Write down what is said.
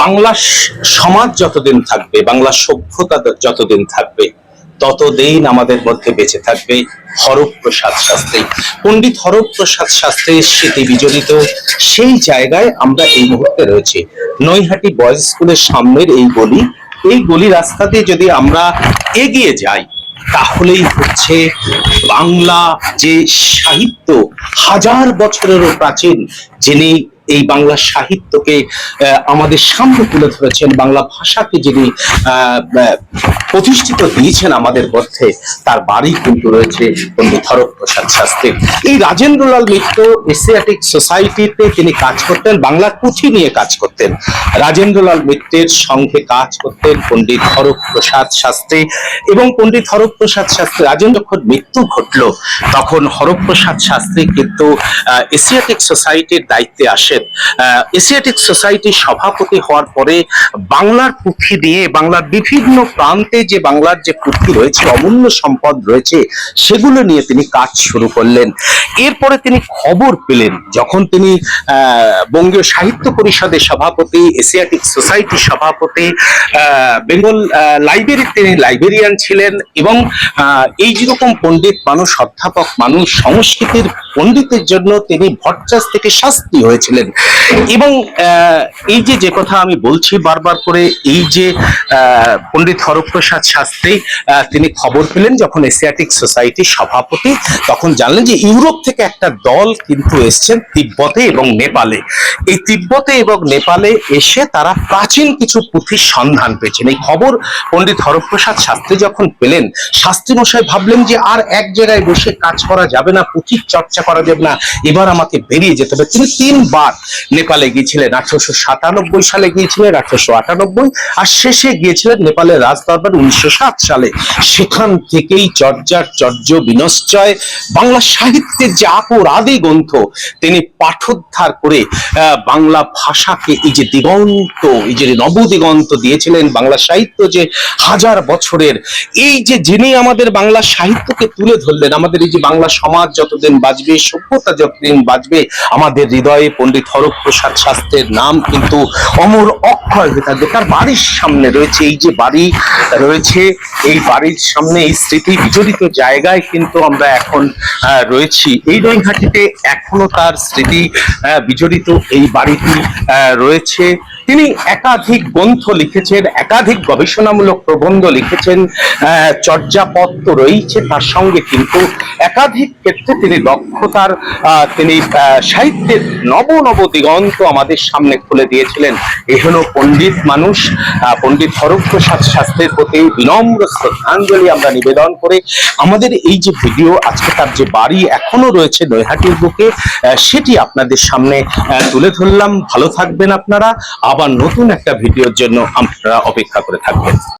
বাংলা সমাজ যতদিন থাকবে, বাংলা সভ্যতা যতদিন থাকবে, ততদিন আমাদের মধ্যে বেঁচে থাকবে হরপ্রসাদ শাস্ত্রী। পণ্ডিত হরপ্রসাদ শাস্ত্রীর স্মৃতি বিজড়িত সেই জায়গায় আমরা এই মুহূর্তে রয়েছে। নৈহাটি বয়েজ স্কুলের সামনের এই গলি এই গলি রাস্তা দিয়ে যদি আমরা এগিয়ে যাই, তাহলেই হচ্ছে বাংলা যে সাহিত্য হাজার বছরেরও প্রাচীন, যিনি এই বাংলা সাহিত্যকে আমাদের সামনে তুলে ধরেছেন, বাংলা ভাষাকে যিনি প্রতিষ্ঠিত দিয়েছেন আমাদের মধ্যে, তার বাড়ি কিন্তু রয়েছে পণ্ডিত হরপ্রসাদ শাস্ত্রী। এই রাজেন্দ্রলাল মিত্র এশিয়াটিক সোসাইটিতে তিনি কাজ করতেন, বাংলা পুঁথি নিয়ে কাজ করতেন। রাজেন্দ্রলাল মিত্রের সঙ্গে কাজ করতেন পণ্ডিত হরপ্রসাদ শাস্ত্রী এবং পণ্ডিত হরপ্রসাদ শাস্ত্রী, রাজেন্দ্র যখন মৃত্যু ঘটলো, তখন হরপ্রসাদ শাস্ত্রী কিন্তু এশিয়াটিক সোসাইটির দায়িত্বে আসেন। এশিয়াটিক সোসাইটির সভাপতি হওয়ার পরে বাংলার পুঁথি নিয়ে বাংলার বিভিন্ন প্রান্তে যে বাংলার যে পুঁথি রয়েছে অমূল্য সম্পদ রয়েছে সেগুলো নিয়ে তিনি কাজ শুরু করলেন। এরপরে তিনি খবর পেলেন যখন তিনি বঙ্গীয় সাহিত্য পরিষদের সভাপতি এশিয়াটিক সোসাইটির সভাপতি বেঙ্গল আহ, লাইব্রেরির তিনি লাইব্রেরিয়ান ছিলেন এবং এই যেরকম পণ্ডিত মানুষ অধ্যাপক মানুষ সংস্কৃতির পণ্ডিতের জন্য তিনি ভট্টাস থেকে শাস্তি হয়েছিলেন। এবং এই যে যে কথা আমি বলছি বারবার করে, এই যে পণ্ডিত হরপ্রসাদ শাস্ত্রী তিনি খবর পেলেন যখন এশিয়াটিক সোসাইটির সভাপতি, তখন জানলেন যে ইউরোপ থেকে একটা দল কিন্তু এসছেন তিব্বতে এবং নেপালে। এই তিব্বতে এবং নেপালে এসে তারা প্রাচীন কিছু পুঁথির সন্ধান পেয়েছেন। এই খবর পণ্ডিত হরপ্রসাদ শাস্ত্রী যখন পেলেন শাস্ত্রী মশাই ভাবলেন যে আর এক জায়গায় বসে কাজ করা যাবে না, পুঁথির চর্চা করা যাবে না, এবার আমাকে বেরিয়ে যেতে হবে। তিনি তিনবার নেপালে গিয়েছিলেন আঠারোশো সাতানব্বই সালে গিয়েছিলেন আঠারোশো আটানব্বই, আর শেষে গিয়েছিলেন নেপালের রাজদরবার উনিশশো সাত সালে। সেখান থেকেই চর্যার চর্য বিনশ্চয়, বাংলা সাহিত্যের যে আপর আদি গ্রন্থ, তিনি পাঠোদ্ধার করে বাংলা ভাষাকে এই যে দিগন্ত, এই যে নবদিগন্ত দিয়েছিলেন বাংলা সাহিত্য যে হাজার বছরের। এই যে যিনি আমাদের বাংলা সাহিত্যকে তুলে ধরলেন, আমাদের এই যে বাংলা সমাজ যতদিন বাঁচবে, সভ্যতা যতদিন বাঁচবে, আমাদের হৃদয়ে পণ্ডিত হরপ্রসাদ শাস্ত্রের নাম কিন্তু অমর হয়ে। থাকবে তার বাড়ির সামনে রয়েছে এই যে বাড়ি রয়েছে এই বাড়ির সামনে এই স্মৃতি বিজড়িত জায়গায় কিন্তু আমরা এখন রয়েছি। এই নৈহাটিতে এখনও তার স্মৃতি বিজড়িত এই বাড়িটি রয়েছে। তিনি একাধিক গ্রন্থ লিখেছেন একাধিক গবেষণামূলক প্রবন্ধ লিখেছেন আহ, চর্যাপত্র রয়েছে তার সঙ্গে কিন্তু একাধিক ক্ষেত্রে তিনি দক্ষতার তিনি সাহিত্যের নব নব দিগন্ত আমাদের সামনে খুলে দিয়েছিলেন। এ হলো পণ্ডিত মানুষ পণ্ডিত হরপ্রসাদ শাস্ত্রের প্রতি বিনম্র শ্রদ্ধাঞ্জলি আমরা নিবেদন করে আমাদের এই যে ভিডিও, আজকে তার যে বাড়ি এখনও রয়েছে নৈহাটির বুকে সেটি আপনাদের সামনে তুলে ধরলাম। ভালো থাকবেন আপনারা। আবার নতুন একটা ভিডিওর জন্য আপনারা অপেক্ষা করে থাকবেন।